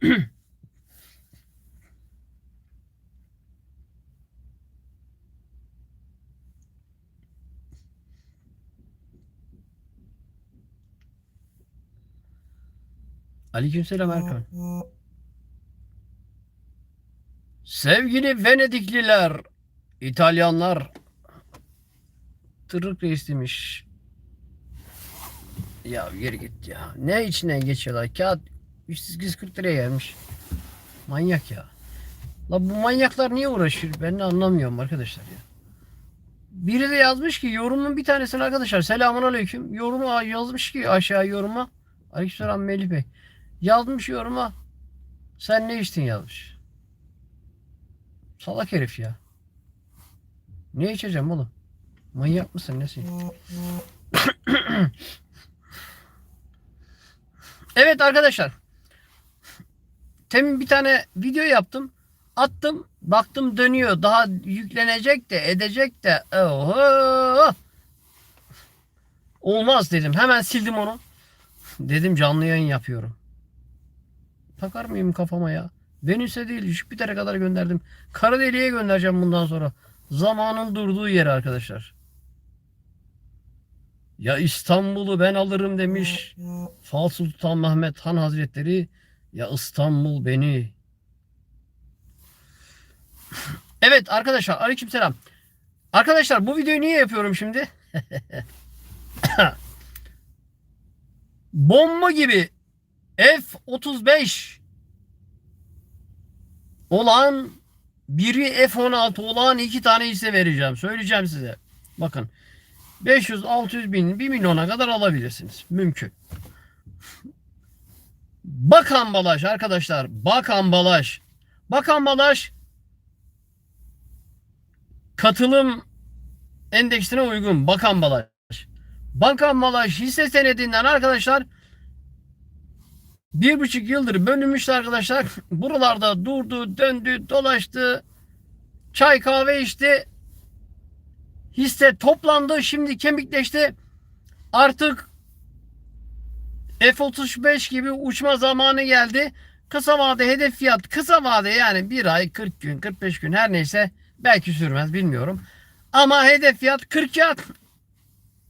Aleykümselam Erkan. Sevgili Venedikliler, İtalyanlar. Tırık reis demiş. Ya yeri git ya. Ne içine geçiyorlar? Kağıt 340 liraya gelmiş. Manyak ya. La bu manyaklar niye uğraşır? Ben de anlamıyorum arkadaşlar ya. Biri de yazmış ki yorumun bir tanesini arkadaşlar selamun aleyküm. Yorumu yazmış ki aşağı yoruma. Aleykümselam Melih Bey. Yazmış yoruma. Sen ne içtin yazmış. Salak herif ya. Ne içeceğim oğlum? Manyak mısın nesin? evet arkadaşlar. Temin bir tane video yaptım. Attım. Baktım dönüyor. Daha yüklenecek de edecek de. Oho! Olmaz dedim. Hemen sildim onu. Dedim canlı yayın yapıyorum. Takar mıyım kafama ya? Venüs'e değil Jüpiter'e kadar gönderdim. Kara deliğe göndereceğim bundan sonra. Zamanın durduğu yere arkadaşlar. Ya İstanbul'u ben alırım demiş. Fal Sultan Mehmet Han Hazretleri. Ya İstanbul beni. Evet arkadaşlar aleykümselam. Arkadaşlar bu videoyu niye yapıyorum şimdi? Bomba gibi F-35 olan biri F-16 olan iki tane hisse vereceğim. Söyleyeceğim size. Bakın 500-600 bin 1 milyona kadar alabilirsiniz. Mümkün. Bak ambalaj arkadaşlar. Bak ambalaj. Bak ambalaj katılım endeksine uygun. Bak ambalaj. Banka ambalaj hisse senedinden arkadaşlar bir buçuk yıldır bölünmüştü arkadaşlar. Buralarda durdu, döndü, dolaştı. Çay kahve içti. Hisse toplandı. Şimdi kemikleşti. Artık F-35 gibi uçma zamanı geldi. Kısa vade hedef fiyat kısa vade yani bir ay 40 gün 45 gün her neyse belki sürmez bilmiyorum. Ama hedef fiyat 40 fiyat.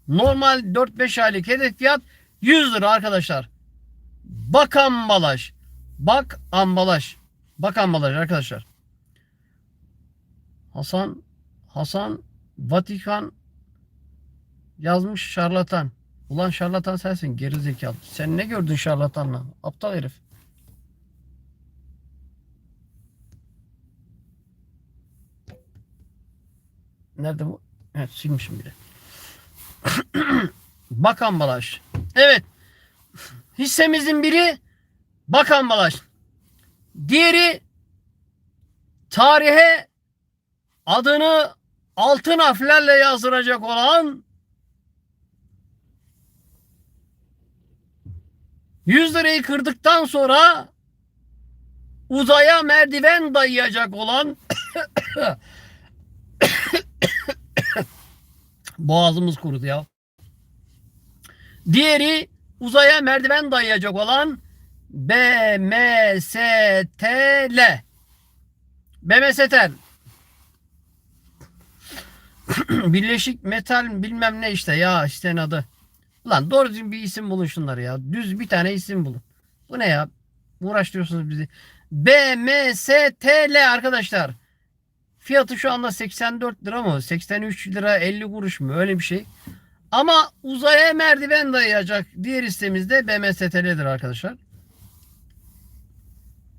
Normal 4-5 aylık hedef fiyat 100 lira arkadaşlar. Bak ambalaj. Bak ambalaj. Bak ambalaj arkadaşlar. Hasan Hasan Vatikan yazmış şarlatan. Ulan şarlatan sensin geri zekalı. Sen ne gördün şarlatanla? Aptal herif. Nerede bu? Evet silmişim bile. Bak ambalaj. Evet. Hissemizin biri bak ambalaj. Diğeri tarihe adını altın harflerle yazdıracak olan 100 lirayı kırdıktan sonra uzaya merdiven dayayacak olan boğazımız kurudu ya. Diğeri uzaya merdiven dayayacak olan BMSTL. BMSTL. Birleşik Metal bilmem ne işte ya işte adı. Ulan doğru düzgün bir isim bulun şunları ya. Düz bir tane isim bulun. Bu ne ya? Uğraştırıyorsunuz bizi. BMSTL arkadaşlar. Fiyatı şu anda 84 lira mı? 83 lira 50 kuruş mu? Öyle bir şey. Ama uzaya merdiven dayayacak diğer hissemizde BMSTL'dir arkadaşlar.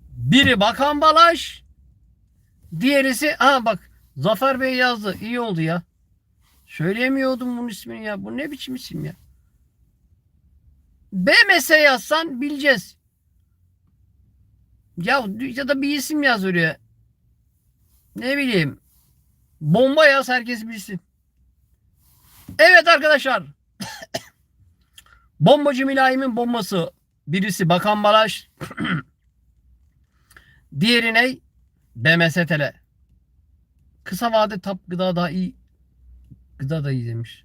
Biri bakan balaj. Diğerisi ha bak Zafer Bey yazdı. İyi oldu ya. Söyleyemiyordum bunun ismini ya. Bu ne biçim isim ya? BMS yazsan bileceğiz. Ya, ya da bir isim yaz oraya. Ne bileyim. Bomba yaz herkes bilsin. Evet arkadaşlar. Bombacı Mülayim'in bombası. Birisi Bakan Balaj. Diğeri ne? BMSTL. Kısa vade tap gıda daha iyi. Gıda da iyi demiş.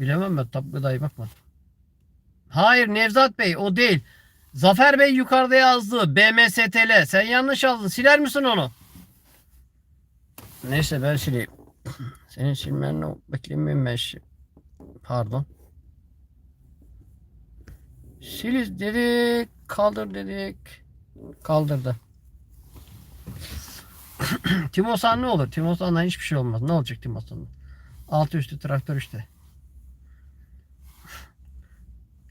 Bilemem ben tap gıdayı bakmadım. Hayır Nevzat Bey o değil. Zafer Bey yukarıda yazdı. BMSTL. Sen yanlış yazdın. Siler misin onu? Neyse ben sileyim. Senin silmenle beklemiyorum ben. şi- Pardon. Siliz dedik. Kaldır dedik. Kaldırdı. Timosan ne olur? Timosan'dan hiçbir şey olmaz. Ne olacak Timosan'dan? Altı üstü traktör işte.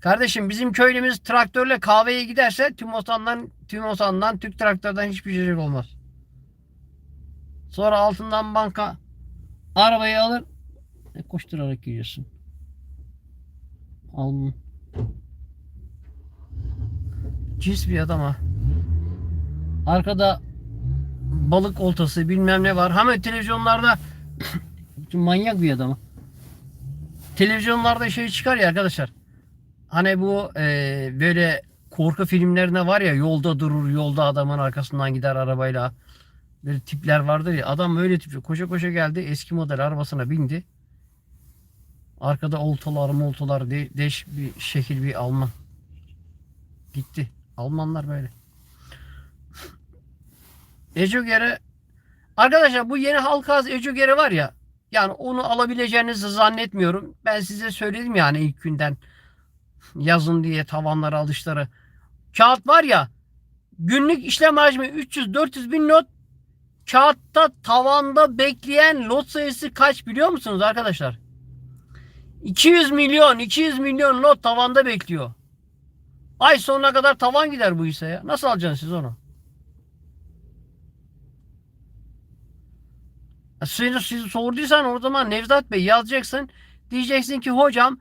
Kardeşim bizim köylümüz traktörle kahveye giderse Timosan'dan, Timosan'dan, Türk traktörden hiçbir şey olmaz. Sonra altından banka arabayı alır e, koşturarak gidiyorsun. Al. Cins bir adam ha. Arkada balık oltası bilmem ne var. Hemen televizyonlarda manyak bir adam. Televizyonlarda şey çıkar ya arkadaşlar. Hani bu e, böyle korku filmlerinde var ya yolda durur yolda adamın arkasından gider arabayla. Böyle tipler vardır ya adam öyle tip koşa koşa geldi eski model arabasına bindi. Arkada oltalar moltalar de, deş bir şekil bir Alman. Gitti. Almanlar böyle. Ecogere Arkadaşlar bu yeni Halkaz Ecogere var ya yani onu alabileceğinizi zannetmiyorum. Ben size söyledim yani ilk günden yazın diye tavanlara alışları. Kağıt var ya günlük işlem hacmi 300-400 bin lot kağıtta tavanda bekleyen lot sayısı kaç biliyor musunuz arkadaşlar? 200 milyon 200 milyon lot tavanda bekliyor. Ay sonuna kadar tavan gider bu ise ya. Nasıl alacaksınız siz onu? Siz, siz sorduysan o zaman Nevzat Bey yazacaksın. Diyeceksin ki hocam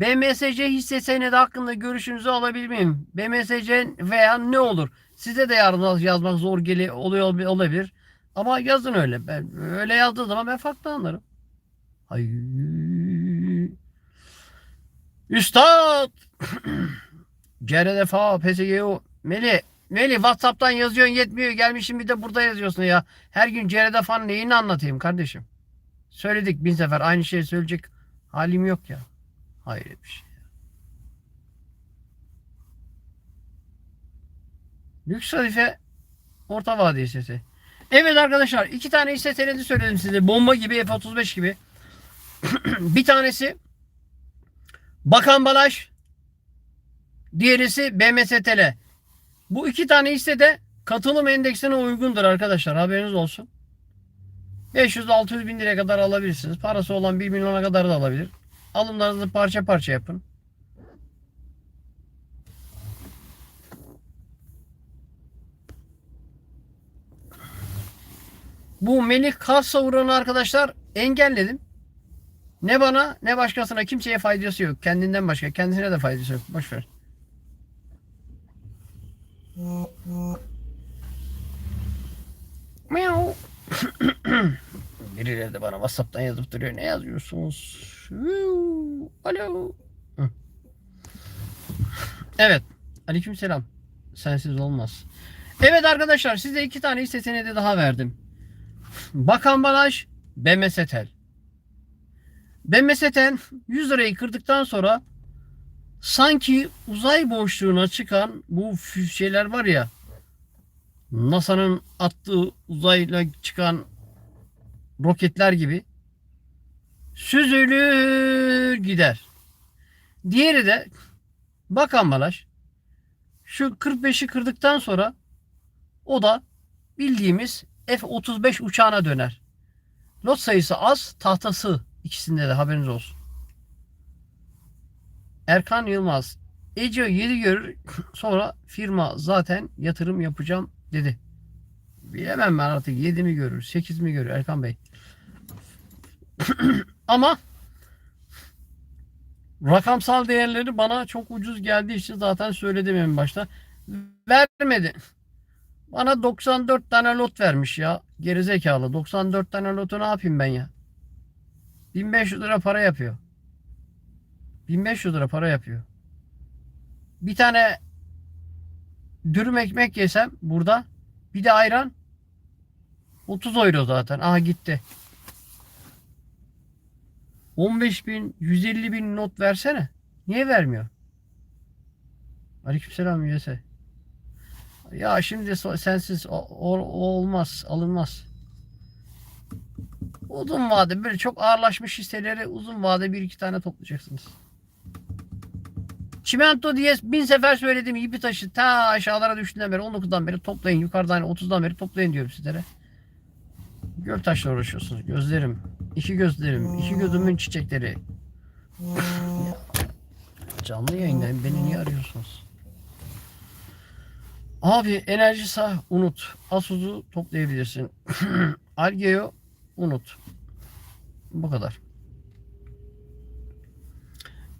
BMSC hisse senedi hakkında görüşünüzü alabilir miyim? BMSC veya ne olur? Size de yarın yazmak zor geli oluyor olabilir. Ama yazın öyle. Ben öyle yazdığı zaman ben farklı anlarım. Ay. Üstad. Cere defa PSGO. Meli. Meli Whatsapp'tan yazıyorsun yetmiyor. Gelmişim bir de burada yazıyorsun ya. Her gün Cerede falan neyini anlatayım kardeşim. Söyledik bin sefer. Aynı şeyi söyleyecek halim yok ya. Hayır bir şey. Lüks halife orta vade hissesi. Evet arkadaşlar iki tane hisse senedi söyledim size. Bomba gibi F-35 gibi. bir tanesi Bakan Balaş diğerisi BMSTL. Bu iki tane hisse de katılım endeksine uygundur arkadaşlar. Haberiniz olsun. 500-600 bin liraya kadar alabilirsiniz. Parası olan 1 milyona kadar da alabilir. Alımlarınızı parça parça yapın. Bu Melih kas savuranı arkadaşlar engelledim. Ne bana ne başkasına kimseye faydası yok. Kendinden başka. Kendisine de faydası yok. Boş ver. Miau. Birileri de bana Whatsapp'tan yazıp duruyor. Ne yazıyorsunuz? Alo. Evet. Aleykümselam. Sensiz olmaz. Evet arkadaşlar size iki tane hisse senedi daha verdim. Bakan Balaj, BMSTEL. BMSTEL 100 lirayı kırdıktan sonra sanki uzay boşluğuna çıkan bu şeyler var ya NASA'nın attığı uzayla çıkan roketler gibi süzülür gider. Diğeri de Bakan Balaş şu 45'i kırdıktan sonra o da bildiğimiz F-35 uçağına döner. Lot sayısı az, tahtası ikisinde de haberiniz olsun. Erkan Yılmaz. Ece 7 görür sonra firma zaten yatırım yapacağım dedi. Bilemem ben artık 7 mi görür 8 mi görür Erkan Bey. Ama rakamsal değerleri bana çok ucuz geldiği için zaten söyledim en başta. Vermedi. Bana 94 tane lot vermiş ya. Gerizekalı. 94 tane lotu ne yapayım ben ya? 1500 lira para yapıyor. 1500 lira para yapıyor. Bir tane dürüm ekmek yesem burada bir de ayran 30 euro zaten. Aha gitti. 15 bin 150 bin not versene. Niye vermiyor? Aleykümselam üyesi. Ya şimdi sensiz o, o, olmaz, alınmaz. Uzun vade böyle çok ağırlaşmış hisseleri uzun vade bir iki tane toplayacaksınız. Çimento diye bin sefer söyledim ipi taşı ta aşağılara düştüğünden beri 19'dan beri toplayın yukarıdan 30'dan beri toplayın diyorum sizlere. Göl taşla uğraşıyorsunuz. Gözlerim. İki gözlerim. iki gözümün çiçekleri. Ya, canlı yayındayım. Beni niye arıyorsunuz? Abi enerji sağ unut. Asuz'u toplayabilirsin. Algeo unut. Bu kadar.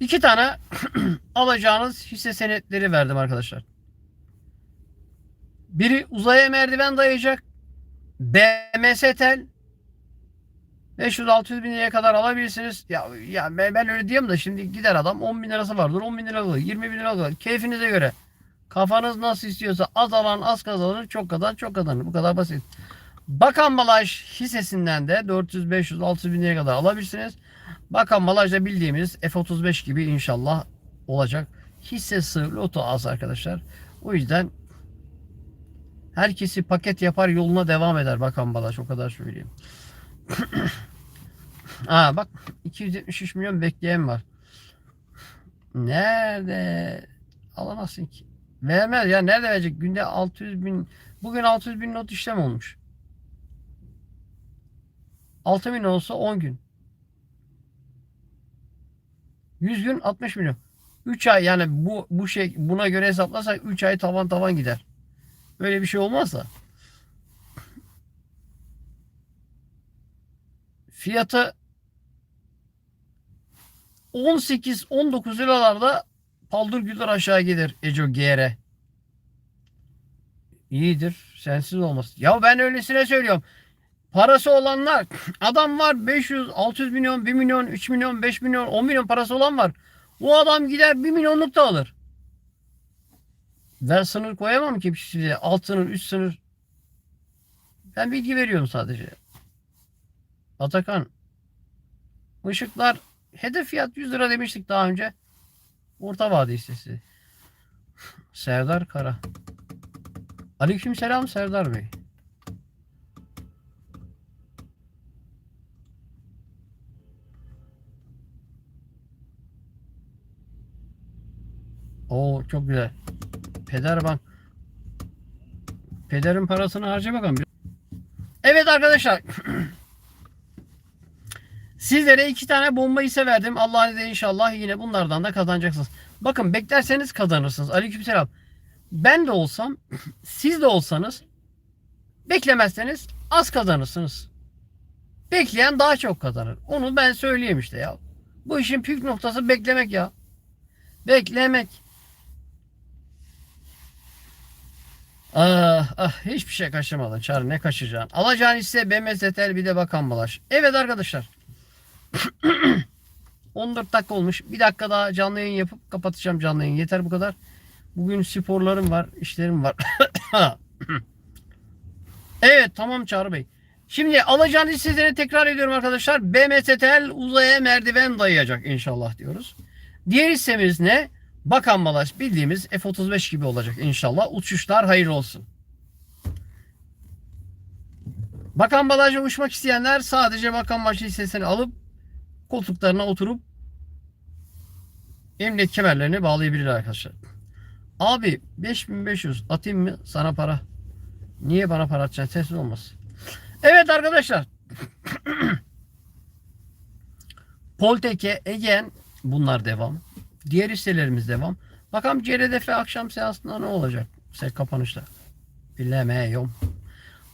İki tane alacağınız hisse senetleri verdim arkadaşlar. Biri uzaya merdiven dayayacak. BMS tel 500-600 bin liraya kadar alabilirsiniz. Ya, ya ben, öyle diyeyim de şimdi gider adam 10 bin lirası vardır 10 bin lira alır 20 bin lira alır keyfinize göre. Kafanız nasıl istiyorsa az alan az kazanır çok kadar çok kazanır bu kadar basit. Bakan Balaj hissesinden de 400, 500, 600 bin liraya kadar alabilirsiniz. Bakan Balaj'da bildiğimiz F35 gibi inşallah olacak. Hissesi loto az arkadaşlar. O yüzden herkesi paket yapar yoluna devam eder Bakan Balaj o kadar söyleyeyim. Aa bak 273 milyon bekleyen var. Nerede? Alamazsın ki. Vermez ya nerede verecek? Günde 600 bin bugün 600 bin not işlem olmuş. 6 bin olsa 10 gün. 100 gün 60 milyon. 3 ay yani bu bu şey buna göre hesaplarsak 3 ay tavan tavan gider. Böyle bir şey olmazsa fiyatı 18-19 liralarda paldır güldür aşağı gelir Eco GR. İyidir. Sensiz olmasın. Ya ben öylesine söylüyorum. Parası olanlar adam var 500, 600 milyon, 1 milyon, 3 milyon, 5 milyon, 10 milyon parası olan var. O adam gider 1 milyonluk da alır. Ben sınır koyamam ki size. Alt sınır, üst sınır. Ben bilgi veriyorum sadece. Atakan. Işıklar hedef fiyat 100 lira demiştik daha önce. Orta vade hissesi. Serdar Kara. Aleyküm selam Serdar Bey. Oo çok güzel. Peder bak. Pederin parasını harca bakalım. Evet arkadaşlar. Sizlere iki tane bomba hisse verdim. Allah'ın izniyle inşallah yine bunlardan da kazanacaksınız. Bakın beklerseniz kazanırsınız. Aleykümselam. Ben de olsam, siz de olsanız beklemezseniz az kazanırsınız. Bekleyen daha çok kazanır. Onu ben söyleyeyim işte ya. Bu işin püf noktası beklemek ya. Beklemek. Ah, ah hiçbir şey kaçırmadın Çağrı ne kaçıracaksın? Alacağın ise BMSTL bir de bakan bulaş. Evet arkadaşlar. 14 dakika olmuş. Bir dakika daha canlı yayın yapıp kapatacağım canlı yayın. Yeter bu kadar. Bugün sporlarım var, işlerim var. evet tamam Çağrı Bey. Şimdi alacağın hisseleri tekrar ediyorum arkadaşlar. BMSTL uzaya merdiven dayayacak inşallah diyoruz. Diğer hissemiz ne? Bakan Balaş bildiğimiz F-35 gibi olacak inşallah. Uçuşlar hayırlı olsun. Bakan Balaj'a uçmak isteyenler sadece Bakan Balaş hissesini alıp koltuklarına oturup emniyet kemerlerini bağlayabilirler arkadaşlar. Abi 5500 atayım mı sana para? Niye bana para atacaksın? Sessiz olmaz. Evet arkadaşlar. Polteke, Egen bunlar devam. Diğer hisselerimiz devam. Bakalım CRDF akşam seansında ne olacak? Se kapanışta. Bilemiyorum.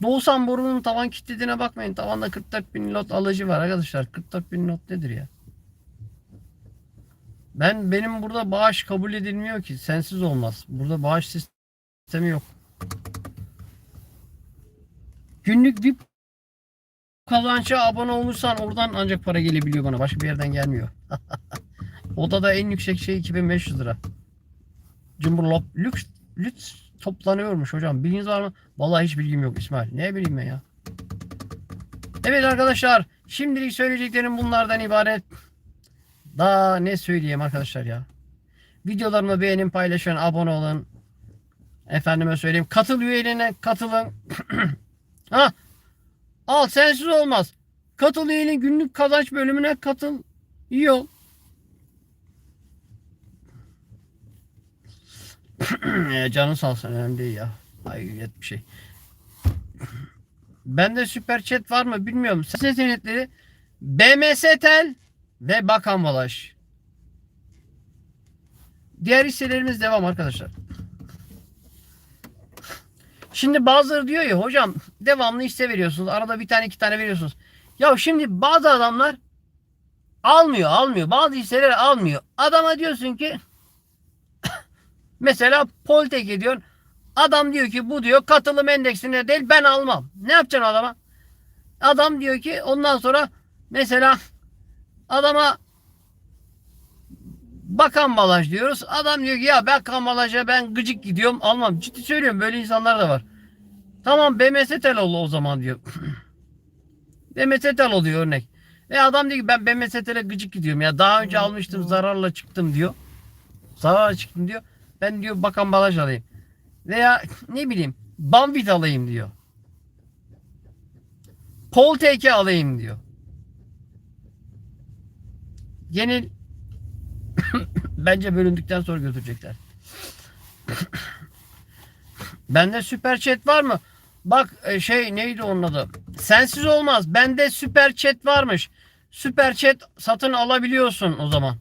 Doğusan borunun tavan kilitlediğine bakmayın. Tavanda 44 bin lot alıcı var arkadaşlar. 44 bin lot nedir ya? Ben benim burada bağış kabul edilmiyor ki. Sensiz olmaz. Burada bağış sistemi yok. Günlük VIP kazança abone olmuşsan oradan ancak para gelebiliyor bana. Başka bir yerden gelmiyor. Odada en yüksek şey 2500 lira. Cumburlop lüks lüks toplanıyormuş hocam. Bilginiz var mı? Vallahi hiç bilgim yok İsmail. Ne bileyim ben ya. Evet arkadaşlar. Şimdilik söyleyeceklerim bunlardan ibaret. Daha ne söyleyeyim arkadaşlar ya. Videolarımı beğenin, paylaşın, abone olun. Efendime söyleyeyim. Katıl üyeliğine katılın. ha. Al sensiz olmaz. Katıl üyeliğin günlük kazanç bölümüne katıl. İyi ol. E, Canın sağ olsun önemli değil ya. Hayret bir şey. Bende süper chat var mı bilmiyorum. Ses seçenekleri BMS Tel ve Bakan Balaş. Diğer hisselerimiz devam arkadaşlar. Şimdi bazıları diyor ya hocam devamlı hisse veriyorsunuz. Arada bir tane iki tane veriyorsunuz. Ya şimdi bazı adamlar almıyor almıyor. Bazı hisseleri almıyor. Adama diyorsun ki mesela Poltek ediyorsun. Adam diyor ki bu diyor katılım endeksine değil ben almam. Ne yapacaksın adama? Adam diyor ki ondan sonra mesela adama bakan balaj diyoruz. Adam diyor ki ya ben kambalaja ben gıcık gidiyorum almam. Ciddi söylüyorum böyle insanlar da var. Tamam BMS tel ol o zaman diyor. BMS tel oluyor örnek. Ve adam diyor ki ben BMS tele gıcık gidiyorum ya daha önce almıştım zararla çıktım diyor. Zararla çıktım diyor. Ben diyor bakan balaj alayım. Veya ne bileyim Banvit alayım diyor. Polteke alayım diyor. Yeni bence bölündükten sonra götürecekler. Bende süper chat var mı? Bak e, şey neydi onun adı? Sensiz olmaz. Bende süper chat varmış. Süper chat satın alabiliyorsun o zaman.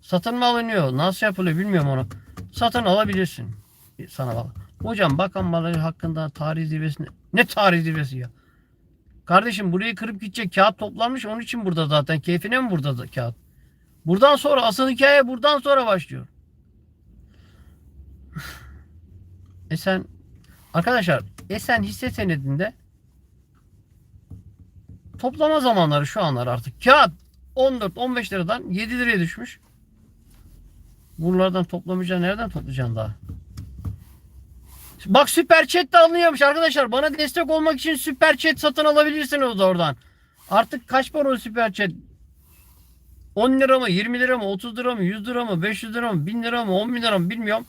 Satın mı alınıyor? Nasıl yapılıyor bilmiyorum onu. Satın alabilirsin. Sana bak. Hocam bakan balığı hakkında tarih zirvesi? Ne tarih zirvesi ya? Kardeşim burayı kırıp gidecek kağıt toplanmış onun için burada zaten. Keyfine mi burada da kağıt? Buradan sonra asıl hikaye buradan sonra başlıyor. Esen arkadaşlar Esen hisse senedinde toplama zamanları şu anlar artık. Kağıt 14-15 liradan 7 liraya düşmüş. Buralardan toplamayacaksın. Nereden toplayacaksın daha? Bak süper chat de alınıyormuş arkadaşlar. Bana destek olmak için süper chat satın alabilirsiniz oradan. Artık kaç para o süper chat? 10 lira mı, 20 lira mı, 30 lira mı, 100 lira mı, 500 lira mı, 1000 lira mı, 10 bin lira mı bilmiyorum.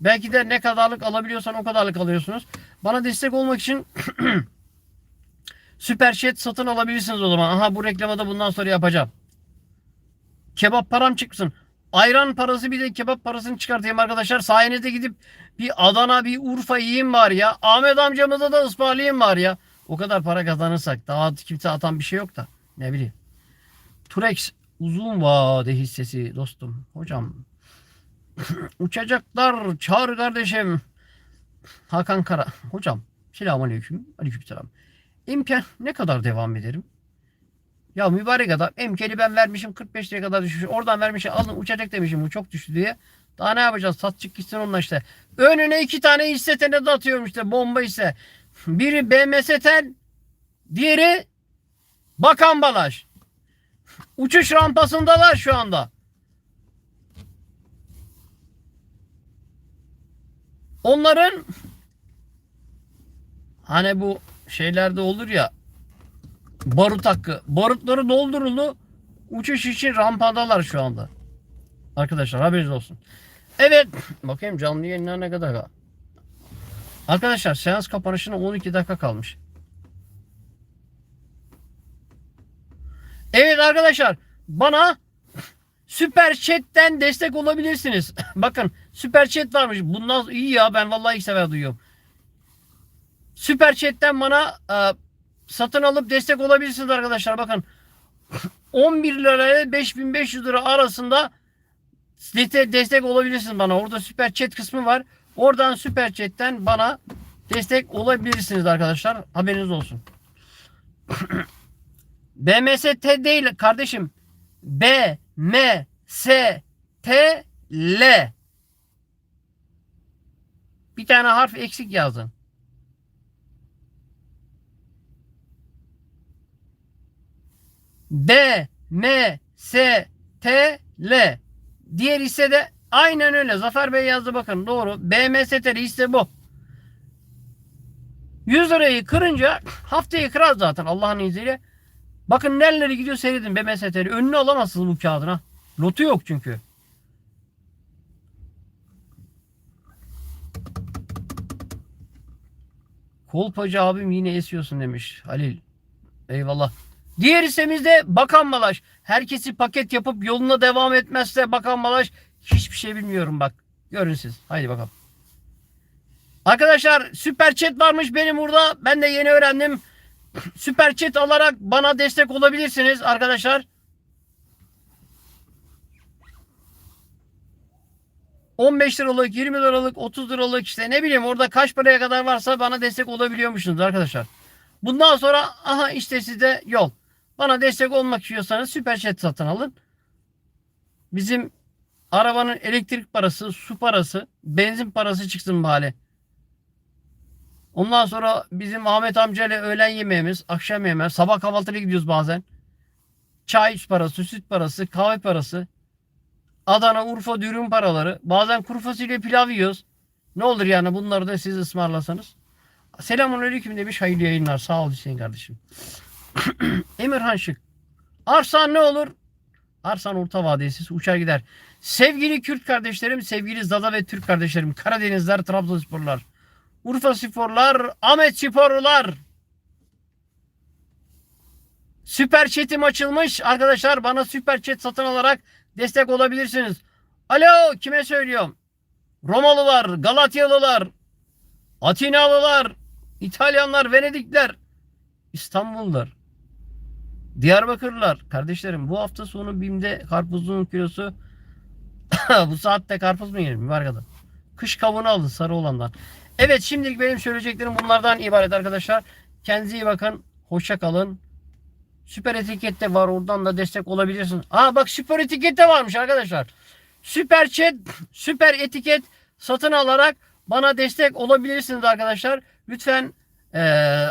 Belki de ne kadarlık alabiliyorsan o kadarlık alıyorsunuz. Bana destek olmak için süper chat satın alabilirsiniz o zaman. Aha bu reklamı da bundan sonra yapacağım. Kebap param çıksın. Ayran parası bir de kebap parasını çıkartayım arkadaşlar. Sayenizde gidip bir Adana bir Urfa yiyeyim var ya. Ahmet amcamıza da ısmarlayayım var ya. O kadar para kazanırsak daha kimse atan bir şey yok da. Ne bileyim. Turex uzun vade hissesi dostum. Hocam uçacaklar çağır kardeşim. Hakan Kara. Hocam selamun aleyküm. Aleykümselam. İmkan ne kadar devam ederim? Ya mübarek adam emkeli ben vermişim 45 liraya kadar düşmüş. Oradan vermişim alın uçacak demişim bu çok düştü diye. Daha ne yapacağız? Satçık gitsin onunla işte. Önüne iki tane hisse senedi atıyorum işte bomba hisse. Biri BMS Tel, diğeri Bakan Balaj. Uçuş rampasındalar şu anda. Onların hani bu şeylerde olur ya barut hakkı. Barutları dolduruldu. Uçuş için rampadalar şu anda. Arkadaşlar haberiniz olsun. Evet. Bakayım canlı yayınlar ne kadar kaldı. Arkadaşlar seans kapanışına 12 dakika kalmış. Evet arkadaşlar bana Süper Chat'ten destek olabilirsiniz. Bakın Süper Chat varmış. Bundan iyi ya ben vallahi ilk sefer duyuyorum. Süper Chat'ten bana e, satın alıp destek olabilirsiniz arkadaşlar. Bakın 11 lira ile 5500 lira arasında destek olabilirsiniz bana. Orada süper chat kısmı var. Oradan süper chatten bana destek olabilirsiniz arkadaşlar. Haberiniz olsun. BMST değil kardeşim. B M S T L Bir tane harf eksik yazdın. B M S T L Diğer hisse de aynen öyle. Zafer Bey yazdı bakın doğru. BMST hisse bu. 100 lirayı kırınca haftayı kırar zaten Allah'ın izniyle. Bakın nerelere gidiyor seyredin BMST'yi. Önünü alamazsınız bu kağıdın ha. Lotu yok çünkü. Kolpacı abim yine esiyorsun demiş Halil. Eyvallah. Diğer hissemizde Bakan Malaş. Herkesi paket yapıp yoluna devam etmezse Bakan Malaş hiçbir şey bilmiyorum bak. Görün siz. Haydi bakalım. Arkadaşlar süper chat varmış benim burada. Ben de yeni öğrendim. Süper chat alarak bana destek olabilirsiniz arkadaşlar. 15 liralık, 20 liralık, 30 liralık işte ne bileyim orada kaç paraya kadar varsa bana destek olabiliyormuşsunuz arkadaşlar. Bundan sonra aha işte size yol. Bana destek olmak istiyorsanız süper chat satın alın. Bizim arabanın elektrik parası, su parası, benzin parası çıksın bari. Ondan sonra bizim Ahmet amcayla öğlen yemeğimiz, akşam yemeği, sabah kahvaltıya gidiyoruz bazen. Çay parası, süt parası, kahve parası. Adana, Urfa dürüm paraları. Bazen kuru fasulye pilav yiyoruz. Ne olur yani bunları da siz ısmarlasanız. Selamun aleyküm demiş. Hayırlı yayınlar. Sağ ol Hüseyin kardeşim. Emirhan Şık. Arsan ne olur? Arsan orta vadesiz uçar gider. Sevgili Kürt kardeşlerim, sevgili Zada ve Türk kardeşlerim, Karadenizler, Trabzonsporlar, Urfa Sporlar, Ahmet Sporlular. Süper Chat'im açılmış. Arkadaşlar bana Süper Chat satın alarak destek olabilirsiniz. Alo kime söylüyorum? Romalılar, Galatyalılar, Atinalılar, İtalyanlar, Venedikler, İstanbullular, Diyarbakırlılar. Kardeşlerim bu hafta sonu BİM'de karpuzun kilosu bu saatte karpuz mu var kadar. Kış kavunu aldı sarı olandan. Evet şimdilik benim söyleyeceklerim bunlardan ibaret arkadaşlar. Kendinize iyi bakın. Hoşça kalın. Süper etiket de var. Oradan da destek olabilirsin. Aa bak süper etiket de varmış arkadaşlar. Süper chat, süper etiket satın alarak bana destek olabilirsiniz arkadaşlar. Lütfen eee,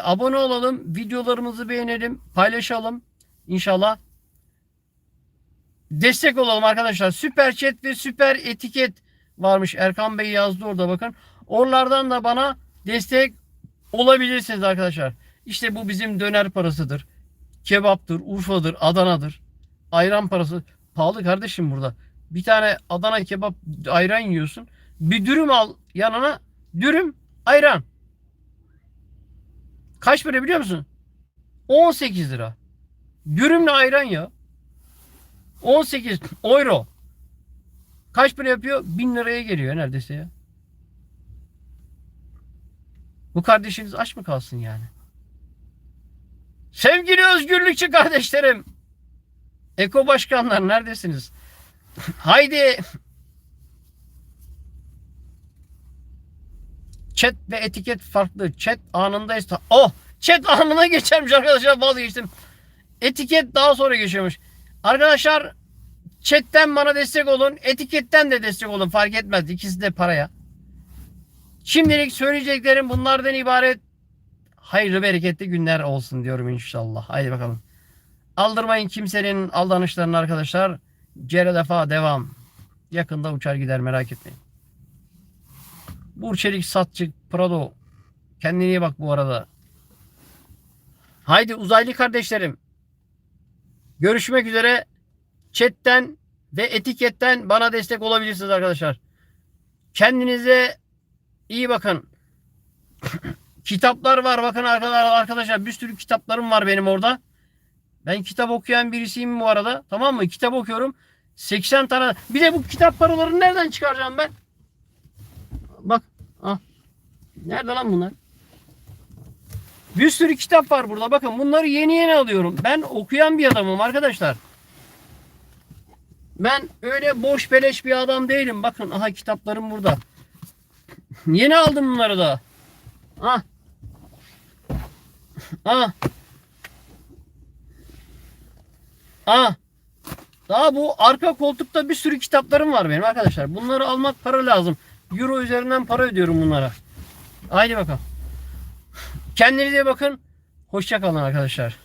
abone olalım. Videolarımızı beğenelim. Paylaşalım. İnşallah. Destek olalım arkadaşlar. Süper chat ve süper etiket varmış. Erkan Bey yazdı orada bakın. Oralardan da bana destek olabilirsiniz arkadaşlar. İşte bu bizim döner parasıdır kebaptır, Urfa'dır, Adana'dır. Ayran parası pahalı kardeşim burada. Bir tane Adana kebap ayran yiyorsun. Bir dürüm al yanına. Dürüm ayran. Kaç para biliyor musun? 18 lira. Dürümle ayran ya. 18 euro. Kaç para yapıyor? 1000 liraya geliyor neredeyse ya. Bu kardeşiniz aç mı kalsın yani? Sevgili özgürlükçü kardeşlerim. Eko başkanlar neredesiniz? Haydi. Chat ve etiket farklı. Chat anındayız. Oh! Chat anına geçermiş arkadaşlar vazgeçtim. Etiket daha sonra geçiyormuş. Arkadaşlar chatten bana destek olun. Etiketten de destek olun. Fark etmez. İkisi de paraya. Şimdilik söyleyeceklerim bunlardan ibaret hayırlı bereketli günler olsun diyorum inşallah. Haydi bakalım. Aldırmayın kimsenin aldanışlarını arkadaşlar. Cere defa devam. Yakında uçar gider merak etmeyin. Burçelik Satçık Prado. Kendine iyi bak bu arada. Haydi uzaylı kardeşlerim. Görüşmek üzere. Chatten ve etiketten bana destek olabilirsiniz arkadaşlar. Kendinize iyi bakın. Kitaplar var bakın arkadaşlar, arkadaşlar bir sürü kitaplarım var benim orada. Ben kitap okuyan birisiyim bu arada. Tamam mı? Kitap okuyorum. 80 tane. Bir de bu kitap paralarını nereden çıkaracağım ben? Bak. Ah. Nerede lan bunlar? Bir sürü kitap var burada. Bakın bunları yeni yeni alıyorum. Ben okuyan bir adamım arkadaşlar. Ben öyle boş beleş bir adam değilim. Bakın aha kitaplarım burada. Yeni aldım bunları da. Ah. Ah. Ah. Daha bu arka koltukta bir sürü kitaplarım var benim arkadaşlar. Bunları almak para lazım. Euro üzerinden para ödüyorum bunlara. Haydi bakalım. Kendinize bakın. Hoşça kalın arkadaşlar.